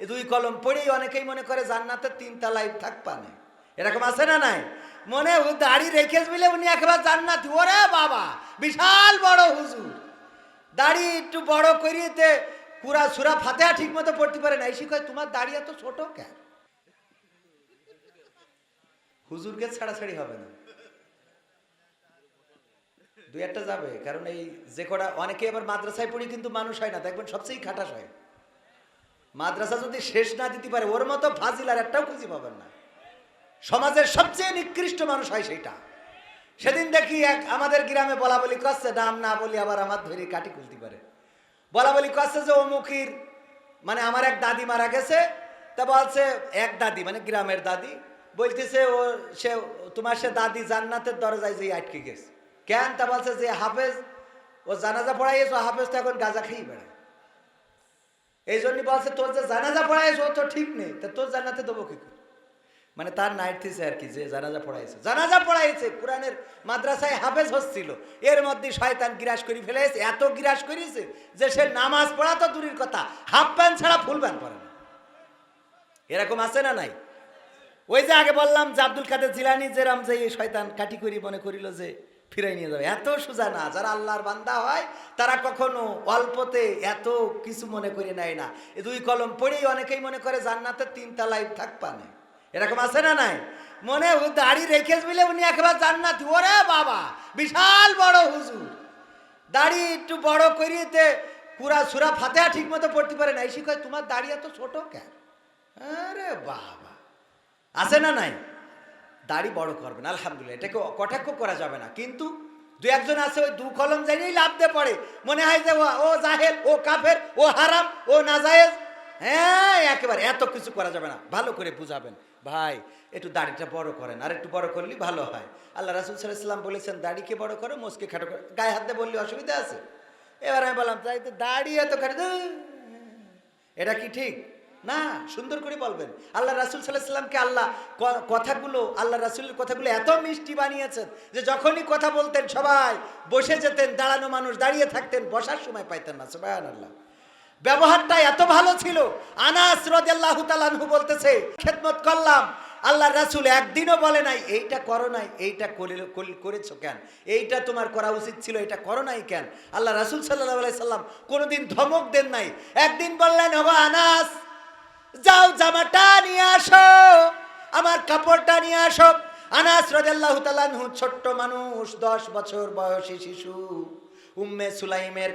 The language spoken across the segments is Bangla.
এই দুই কলম পড়েই অনেকেই মনে করে জান্নাতের তিন তালায় থাকবা না এরকম আছে না নাই? মনে দাড়ি রেখে বলে উনি একেবারে জান্নাতি। ওরে বাবা, বিশাল বড় হুজুর। দাড়ি একটু বড় করিয়েতে পুরা সুরা ফাতেহা ঠিক মতো পড়তে পারে না। এই শিখায় তোমার দাড়ি এত ছোট কেন? হুজুরকে ছাড়াছাড়ি হবে না। দুই একটা যাবে, কারণ এই যে কটা অনেকে আবার মাদ্রাসায় পড়ি কিন্তু মানুষ হয় না। দেখবেন সবচেয়ে খাটাস হয়। মাদ্রাসা যদি শেষ না দিতে পারে, ওর মতো ফাজিল আর একটাও খুঁজে পাবেন না। সমাজের সবচেয়ে নিকৃষ্ট মানুষ হয় সেইটা। সেদিন দেখি এক আমাদের গ্রামে বলা বলি করছে নাম না বলি আবার আমার ধরে কাটি খুলতে পারে। বলা বলি করছে যে অমুখির মানে আমার এক দাদি মারা গেছে। তা বলছে, এক দাদি মানে গ্রামের দাদি। বলতেছে, ও, সে, তোমার সে দাদি জান্নাতের দরজায় যে আটকে গেছে। কেন? তা বলছে যে, হাফেজ, ও জানাজা পড়াইয়েছ, হাফেজ তো এখন গাঁজা খেয়েই বেড়ায়। এই জন্য বলছে, তোর যে জানাজা পড়াইছ, ও তো ঠিক নেই। তা তোর জানাতে দেবো কি মানে তার নাইট থিসে আর কি, যে জানাজা পড়াইছে। জানাজা পড়াইছে, কোরআনের মাদ্রাসায় হাফেজ হচ্ছিল। এর মধ্যে শয়তান গিরাস করে ফেলেছে, এত গিরাস করেছে যে সে নামাজ পড়া তো দূরের কথা, হাফ প্যান্ট ছাড়া ফুল প্যান্ট পরে না। এরকম আছে না নাই? ওই যে আগে বললাম যে আব্দুল কাদের জিলানি, যে রাম যে শয়তান কাটি করি মনে করিল যে ফিরাই নিয়ে যাবে। এত সোজা না। যারা আল্লাহর বান্দা হয়, তারা কখনো অল্পতে এত কিছু মনে করে নেয় না। এই দুই কলম পড়েই অনেকেই মনে করে জান্নাতে তিনটা লাইফ থাকবা না এরকম আছে না নাই? মনে দাড়ি রেখে বলে উনি একেবারে জান্নাত। ওরে বাবা, বিশাল বড় হুজুর। দাড়ি একটু বড় করিয়েতে পুরা সুরা ফাতেহা ঠিক মতো পড়তে পারে না। এই শিখায় তোমার দাড়ি এত ছোট কেন? আরে বাবা। আছে না নাই? দাড়ি বড় করবেন, আলহামদুলিল্লাহ। এটাকে কটাক্ষ করা যাবে না। কিন্তু দু একজন আছে, ওই দু কলম জানিয়েই লাভ দিয়ে পড়ে। মনে হয় যে, ও- জাহেল, ও কাফের, ও হারাম, ও নাজায়েজ। হ্যাঁ একেবারে এত কিছু করা যাবে না। ভালো করে বুঝাবেন। ভাই, একটু দাড়িটা বড় করেন। আর একটু বড় করলে ভালো হয়। আল্লাহ রাসুল সাল্লাম বলেছেন, দাড়িকে বড় করো, মোসকে খাটো করো। গায়ে হাত দিয়ে বললে অসুবিধা আছে। এবার আমি বললাম, তাই তো দাড়ি এত খাটো। এটা কি ঠিক? না, সুন্দর করে বলবেন। আল্লাহ রাসুল সাল্লাহ আল্লাহ কথাগুলো, আল্লাহ রাসুলের কথাগুলো এত মিষ্টি বানিয়েছেন যে যখনই কথা বলতেন সবাই বসে যেতেন, দাঁড়ানো মানুষ দাঁড়িয়ে থাকতেন, বসার সময় পাইতেন না সবাই আল্লাহ ব্যবহারটা এত ভালো ছিল, আনাস রদেল্লাহ তালানহু বলতেছে, খেদমত করলাম, আল্লাহ রাসুল একদিনও বলে নাই, এইটা করো নাই, এইটা করেছ কেন? এইটা তোমার করা উচিত ছিল, এটা করো নাই কেন? আল্লাহ রাসুল সাল্লাহ সাল্লাম কোনোদিন ধমক দেন নাই। একদিন বললেন, ওগো আনাস যাও জামাটা নিয়ে আসো, আমার কাপড়টা নিয়ে আসো। আনাস রাজাল্লাহ তালানহু ছোট্ট মানুষ, দশ বছর বয়সী শিশু। উম্মে সুলাইমের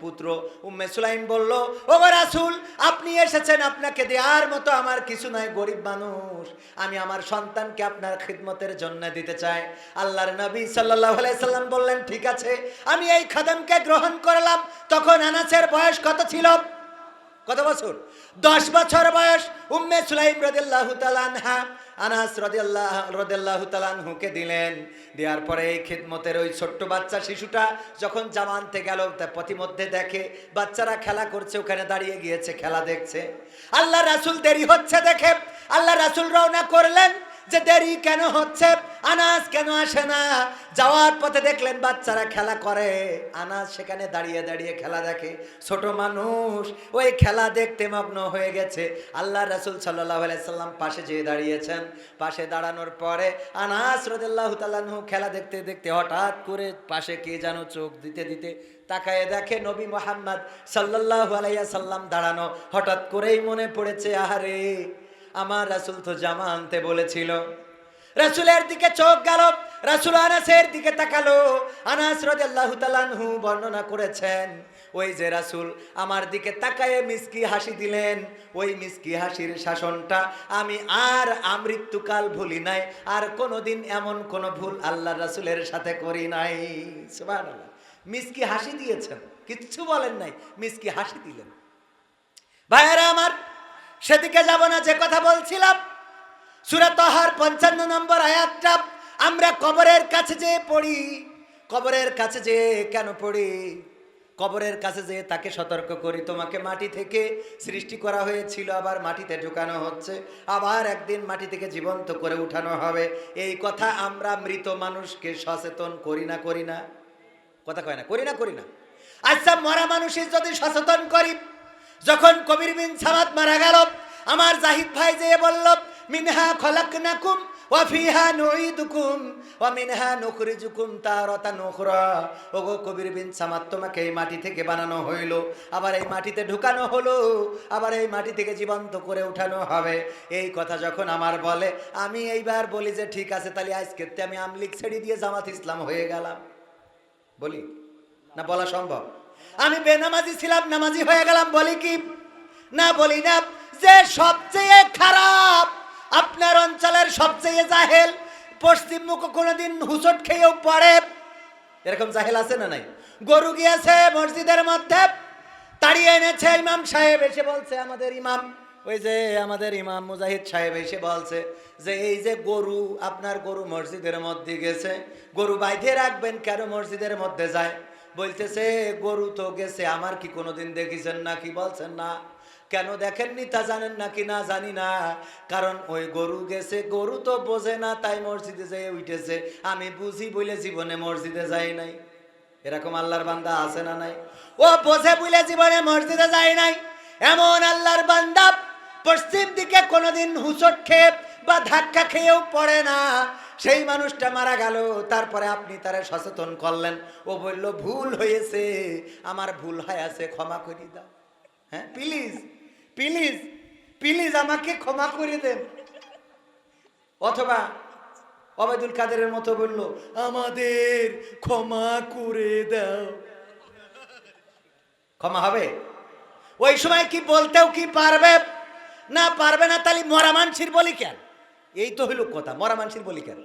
পুত্র। উম্মে সুলাইম বলল, ও রাসুল, আপনি এসেছেন, আপনাকে দেওয়ার মতো আমার কিছু নাই, গরিব মানুষ। আমি আমার সন্তানকে আপনার খিদমতের জন্য দিতে চাই। আল্লাহর নবী সাল্লাহ সাল্লাম বললেন, ঠিক আছে, আমি এই খাদামকে গ্রহণ করলাম। তখন আনাসের বয়স কত ছিল? কত বছর? দশ বছর বয়স উম্মে সুলাইম রদিল্লাহ তালানহা আনাস রদিল্লাহ রদিল্লাহ তালানহুকে দিলেন। দেওয়ার পরে এই খিদমতের ওই ছোট্ট বাচ্চা শিশুটা যখন জামানতে গেল, তা পথিমধ্যে দেখে, বাচ্চারা খেলা করছে, ওখানে দাঁড়িয়ে গিয়েছে, খেলা দেখছে। আল্লাহ রাসুল দেরি হচ্ছে দেখে। আল্লাহ রাসুল রওনা করলেন যে দেরি কেন হচ্ছে? আনাস কেন আসে না? যাওয়ার পথে দেখলেন বাচ্চারা খেলা করে। আনাস সেখানে দাঁড়িয়ে দাঁড়িয়ে খেলা দেখে। ছোট মানুষ, ওই খেলা দেখতে মগ্ন হয়ে গেছে। আল্লাহ রাসুল সাল্লাহ সাল্লাম পাশে যেয়ে দাঁড়িয়েছেন। পাশে দাঁড়ানোর পরে আনাস রদুল্লাহ তালানহু খেলা দেখতে দেখতে হঠাৎ করে পাশে কে যেন চোখ দিতে দিতে তাকায় দেখে নবী মোহাম্মদ সাল্লাহ আলাইয়া সাল্লাম দাঁড়ানো। হঠাৎ করেই মনে পড়েছে, আহারে, আমার রাসুল তো জামা আনতে বলেছিল। রাসুলের দিকে চোখ গেল, রাসুল আনাসের দিকে তাকালো। আনাস রাদিয়াল্লাহু তাআলাহু বর্ণনা করেছেন, ওই যে রাসুল আমার দিকে তাকায়ে মিসকি হাসি দিলেন। ওই মিসকি হাসির শাসনটা আমি আর আমৃত্যুকাল ভুলি নাই, আর কোনোদিন এমন কোনো ভুল আল্লাহ রাসুলের সাথে করি নাই। মিসকি হাসি দিয়েছেন, কিচ্ছু বলেন নাই, মিসকি হাসি দিলেন। ভাইয়েরা আমার, সেদিকে যাব না, যে কথা বলছিলাম সুরাতহার পঞ্চান্ন নম্বর আয়াতটা আমরা কবরের কাছে যেয়ে পড়ি। কবরের কাছে যেয়ে কেন পড়ি? কবরের কাছে যেয়ে তাকে সতর্ক করি। তোমাকে মাটি থেকে সৃষ্টি করা হয়েছিল, আবার মাটিতে ঢুকানো হচ্ছে। আবার একদিন মাটি থেকে জীবন্ত করে উঠানো হবে। এই কথা আমরা মৃত মানুষকে সচেতন করি না করি না। কথা কয় না, করি না করি না। আচ্ছা মরা মানুষের যদি সচেতন করি, যখন কবির বিন সামাদ মারা গেল, আমার জাহিদ ভাই যে বলল মিনহা খলাকনাকুম ওয়া ফিহা নুঈদুকুম ওয়া মিনহা নুখরিজুকুম তারাতান উখরা। ওগো কবির বিন সামাদ, তোমাকে এই মাটি থেকে বানানো হইল, আবার এই মাটিতে ঢুকানো হলো, আবার এই মাটি থেকে জীবন্ত করে উঠানো হবে। এই কথা যখন আমার বলে, আমি এইবার বলি যে, ঠিক আছে, তাহলে আজকে আমি আমলিক ছেড়ে দিয়ে জামাত ইসলাম হয়ে গেলাম। বলি? না বলা সম্ভব। আমি বেনামাজি ছিলাম, নামাজি হয়ে গেলাম, বলি কি? না বলি না, যে সবচেয়ে খারাপ আপনার অঞ্চলের সবচেয়ে জাহেল, পশ্চিম মুখ কোনোদিন হুসট খেয়েও পড়ে। এরকম জাহেল আছে না নাই? গরু গিয়েছে মসজিদের মধ্যে, তাড়িয়ে এনেছে ইমাম সাহেব, এসে বলছে, আমাদের ইমাম। ওই যে আমাদের ইমাম মুজাহিদ সাহেব এসে বলছে যে, এই যে গরু, আপনার গরু মসজিদের মধ্যে গেছে, গরু বাইধে রাখবেন কেন মসজিদের মধ্যে যায়? বলতেছে, গরু তো গেছে, আমার কি কোনোদিন দেখেছেন না কি বলছেন না? কেন দেখেননি তা জানেন নাকি না জানি না। কারণ ওই গরু গেছে, গরু তো বোঝে না, তাই মসজিদে যেয়ে উঠেছে। আমি বুঝি বলে জীবনে মসজিদে যাই নাই। এরকম আল্লাহর বান্দা আছে না নাই? ও বোঝে বলে জীবনে মসজিদে যায় নাই। এমন আল্লাহর বান্দা পশ্চিম দিকে কোনোদিন হুচট খেয়ে বা ধাক্কা খেয়েও পড়ে না। সেই মানুষটা মারা গেল, তারপরে আপনি তারে সচেতন করলেন। ও বলল, ভুল হয়েছে। আমার ভুল হয় আছে, ক্ষমা করে দাও। হ্যাঁ? প্লিজ প্লিজ প্লিজ আমাকে ক্ষমা করে দেন। অথবা অবেদুল কাদেরের মতো বলল, আমাদের ক্ষমা করে দাও। ক্ষমা হবে? ওই সময় কি বলতেও কি পারবে? না পারবে না তাহলে মরা মানসির বলি কেন? এই তো হইল কথা, মরা মানসির বলি কেন?